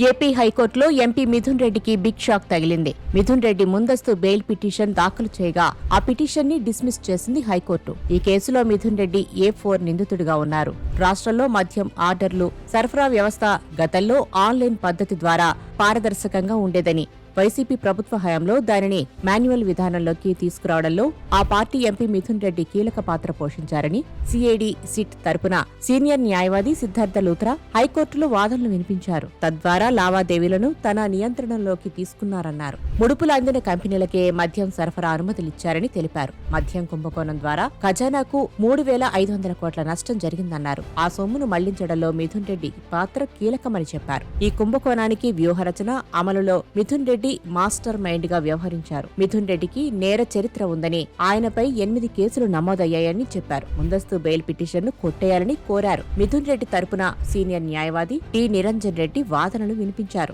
AP హైకోర్టులో MP Mithun రెడ్డికి big shock తగిలింది. మిథున్ రెడ్డి ముందస్తు బెయిల్ పిటిషన్ దాఖలు చేయగా ఆ పిటిషన్ని డిస్మిస్ చేసింది హైకోర్టు. ఈ కేసులో మిథున్ రెడ్డి ఏ ఫోర్ నిందితుడిగా ఉన్నారు. రాష్ట్రంలో మద్యం ఆర్డర్లు సరఫరా వ్యవస్థ గతంలో ఆన్లైన్ పద్ధతి ద్వారా పారదర్శకంగా ఉండేదని వైసీపీ ప్రభుత్వ హయాంలో దానిని మాన్యువల్ విధానంలోకి తీసుకురావడంలో ఆ పార్టీ ఎంపీ మిథున్ రెడ్డి కీలక పాత్ర పోషించారని సిఐడి సిట్ తరపున సీనియర్ న్యాయవాది సిద్ధార్థ లూత్రా హైకోర్టులో వాదనలు వినిపించారు. తద్వారా లావాదేవీలను తన నియంత్రణలోకి తీసుకున్నారన్నారు. ముడుపులు అందిన కంపెనీలకే మద్యం సరఫరా అనుమతులిచ్చారని తెలిపారు. మద్యం కుంభకోణం ద్వారా ఖజానాకు మూడు వేల ఐదు వందల కోట్ల నష్టం జరిగిందన్నారు. ఆ సొమ్మును మళ్ళించడంలో మిథున్ రెడ్డి పాత్ర కీలకమని చెప్పారు. ఈ కుంభకోణానికి వ్యూహరచన అమలులో మిథున్ రెడ్డి మాస్టర్ మైండ్గా వ్యవహరించారు. మిథున్ రెడ్డికి నేర చరిత్ర ఉందని ఆయనపై ఎనిమిది కేసులు నమోదయ్యాయని చెప్పారు. ముందస్తు బెయిల్ పిటిషన్ను కొట్టేయాలని కోరారు. మిథున్ రెడ్డి తరపున సీనియర్ న్యాయవాది టి. నిరంజన్ రెడ్డి వాదనలు వినిపించారు.